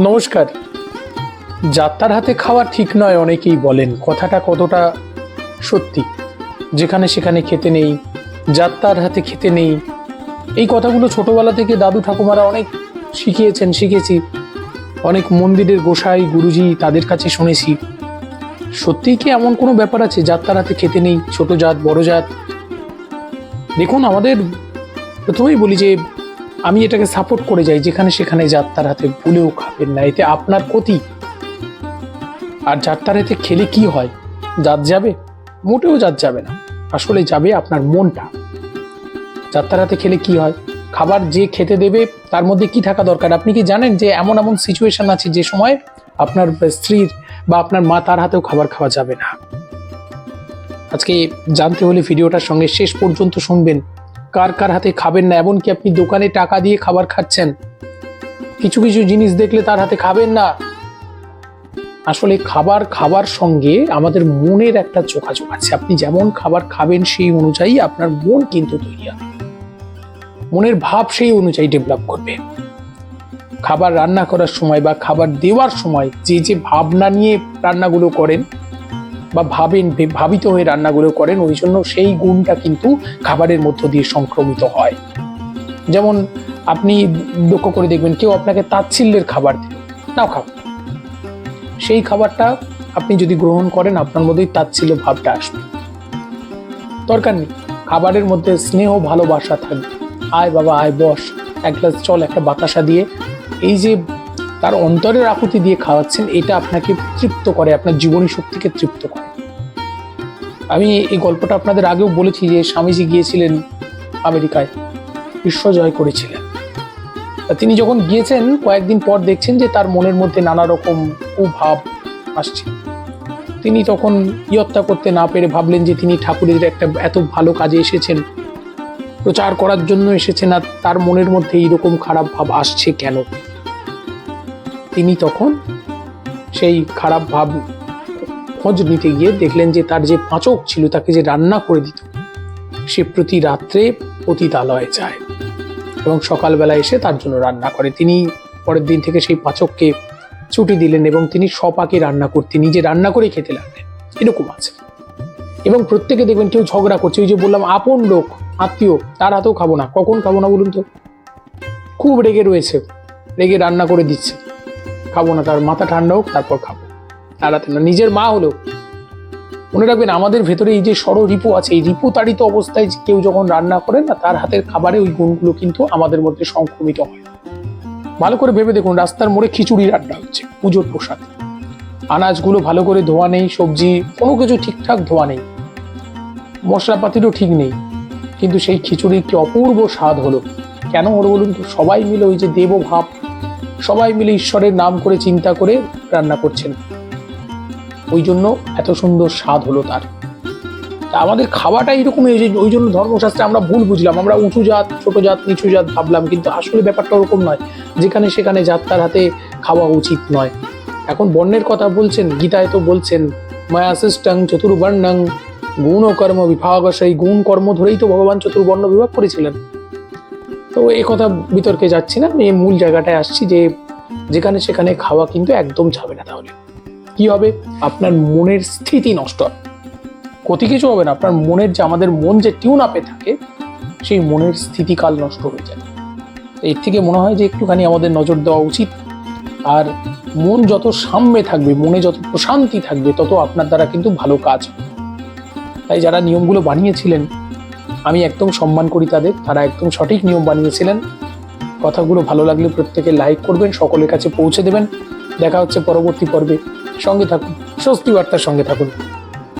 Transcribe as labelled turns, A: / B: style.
A: নমস্কার। যাত্রার হাতে খাওয়া ঠিক নয় অনেকেই বলেন, কথাটা কতটা সত্যি? যেখানে সেখানে খেতে নেই, যাত্রার হাতে খেতে নেই। এই কথাগুলো ছোটবেলা থেকে দাদু ঠাকুমারা অনেক শিখিয়েছেন, শিখেছি। অনেক মন্দিরের গোসাই, গুরুজি তাদের কাছে শুনেছি। সত্যিই কি এমন কোনো ব্যাপার আছে, যাত্রার হাতে খেতে নেই, ছোট জাত, বড় জাত? দেখুন, আমাদের প্রথমেই বলি যে আমি এটাকে সাপোর্ট করে যাই, যেখানে সেখানে যাত্রার হাতে ভুলেও খাবেন না। এতে আপনার ক্ষতি। আর যাত্রার হাতে খেলে কি হয়? জাত যাবে? মোটেও জাত যাবে না। আসলে যাবে আপনার মনটা। যাত্রার হাতে খেলে কি হয়? খাবার যে খেতে দেবে, তার মধ্যে কি থাকা দরকার? আপনি কি জানেন যে এমন এমন সিচুয়েশন আছে যে সময় আপনার স্ত্রীর বা আপনার মা তার হাতেও খাবার খাওয়া যাবে না? আজকে জানতে হলে ভিডিওটার সঙ্গে শেষ পর্যন্ত শুনবেন। কার কার হাতে খাবেন না, এমনকি আপনি দোকানে টাকা দিয়ে খাবার খাচ্ছেন। কিছু কিছু জিনিস দেখলে তার হাতে খাবেন না। আসলে খাবার খাবার সঙ্গে আমাদের মনের একটা যোগাযোগ আছে। আপনি যেমন খাবার খাবেন সেই অনুযায়ী আপনার মন কিন্তু তৈরি হবে। মনের ভাব সেই অনুযায়ী ডেভেলপ করবে। খাবার রান্না করার সময় বা খাবার দেওয়ার সময় যে যে ভাবনা নিয়ে রান্নাগুলো করেন বা ভাবেন ভাবিত হয়ে রান্নাগুলো করেন, ওই জন্য সেই গুণটা কিন্তু খাবারের মধ্য দিয়ে সংক্রমিত হয়। যেমন আপনি লক্ষ্য করে দেখবেন কেউ আপনাকে তাচ্ছিল্যের খাবার দিল, নাও খাও। সেই খাবারটা আপনি যদি গ্রহণ করেন, আপনার মধ্যেই তাচ্ছিল্য ভাবটা আসবে। দরকার নেই, খাবারের মধ্যে স্নেহ, ভালোবাসা থাকবে। আয় বাবা, আয় বস, এক গ্লাস চল একটা বাতাসা দিয়ে এই যে তার অন্তরের আকুতি দিয়ে খাওয়াচ্ছেন, এটা আপনাকে তৃপ্ত করে, আপনার জীবনী শক্তিকে তৃপ্ত করে। আমি এই গল্পটা আপনাদের আগেও বলেছি যে স্বামীজি গিয়েছিলেন আমেরিকায় বিশ্ব জয় করেছিলেন। তিনি যখন গিয়েছেন, কয়েকদিন পর দেখছেন যে তার মনের মধ্যে নানা রকম কুভাব আসছে। তিনি তখন ইয়ত্তা করতে না পেরে ভাবলেন যে তিনি ঠাকুরের একটা এত ভালো কাজে এসেছেন। প্রচার করার জন্য এসেছেন আর তার মনের মধ্যে এইরকম খারাপ ভাব আসছে কেন? তিনি তখন সেই খারাপ ভাব খোঁজ নিতে গিয়ে দেখলেন যে তার যে পাচক ছিল তাকে যে রান্না করে দিত, সে প্রতি রাত্রে পতিতালয়ে যায় এবং সকালবেলা এসে তার জন্য রান্না করে। তিনি পরের দিন থেকে সেই পাচককে ছুটি দিলেন এবং তিনি সপাকে রান্না করতে, নিজে রান্না করে খেতে লাগলেন। এরকম আছে। এবং প্রত্যেকে দেখবেন কেউ ঝগড়া করছে, ওই যে বললাম, আপন লোক, আত্মীয়, তার হাতেও খাব না। কখন খাব না বলুন তো? খুব রেগে রয়েছে, রেগে রান্না করে দিচ্ছে। খাব না, তার মাথা ঠান্ডা হোক, তারপর খাব। তার না। নিজের মা হলো মনে রাখবেন, আমাদের ভেতরে এই যে ষড় রিপু আছে, এই রিপু তাড়িত অবস্থায় কেউ যখন রান্না করেন না, তার হাতের খাবারে ওই গুণগুলো কিন্তু আমাদের মধ্যে সংক্রমিত হয়। ভালো করে ভেবে দেখুন, রাস্তার মোড়ে খিচুড়ি রান্না হচ্ছে, পুজোর প্রসাদ। আনাজগুলো ভালো করে ধোয়া নেই, সবজি, কোনো কিছু ঠিকঠাক ধোয়া নেই। মশলাপাতিরও ঠিক নেই। কিন্তু সেই খিচুড়ির কি অপূর্ব স্বাদ হলো। কেন হলো বলুন তো? সবাই মিলে ওই যে দেবভাব, সবাই মিলে ঈশ্বরের নাম করে চিন্তা করে রান্না করছেন। ওই জন্য এত সুন্দর স্বাদ হলো তার। তা আমাদের খাওয়াটা এরকম যে- ওই জন্য ধর্মশাস্ত্রে আমরা ভুল বুঝলাম। আমরা উঁচু জাত, ছোট জাত, নিচু জাত ভাবলাম, কিন্তু আসলে ব্যাপারটা ওরকম নয়। যেখানে সেখানে যাত্রার হাতে খাওয়া উচিত নয়। এখন বর্ণের কথা বলছেন, গীতায় তো বলছেন মায়াসিষ্টং চতুর্বর্ণং, গুণ ও কর্ম বিভাগ সেই গুণ কর্ম ধরেই তো ভগবান চতুর্বর্ণ বিভাগ করেছিলেন। তো এই কথা বিতর্কে যাচ্ছি না, আমি মূল জায়গাটায় আসছি যে, যেখানে সেখানে খাওয়া কিন্তু একদম যাবে না তাহলে। কি হবে? আপনার মনের স্থিতি নষ্ট হবে। ক্ষতি কিছু হবে না। আপনার মনের যে আমাদের মন যে টিউন আপে থাকে, সেই মনের স্থিতিকাল নষ্ট হয়ে যায়। এর থেকে মনে হয় যে একটুখানি আমাদের নজর দেওয়া উচিত। আর মন যত সাম্যে থাকবে, মনে যত প্রশান্তি থাকবে, তত আপনার দ্বারা কিন্তু ভালো কাজ তাই যারা নিয়মগুলো বানিয়েছিলেন, আমি একদম সম্মান করি তাদের। তারা একদম সঠিক নিয়ম বানিয়েছিলেন। কথাগুলো ভালো লাগলে প্রত্যেকে লাইক করবেন, সকলের কাছে পৌঁছে দেবেন। দেখা হচ্ছে পরবর্তী পর্বে। সঙ্গে থাকুন স্বস্তি বার্তার সঙ্গে থাকুন।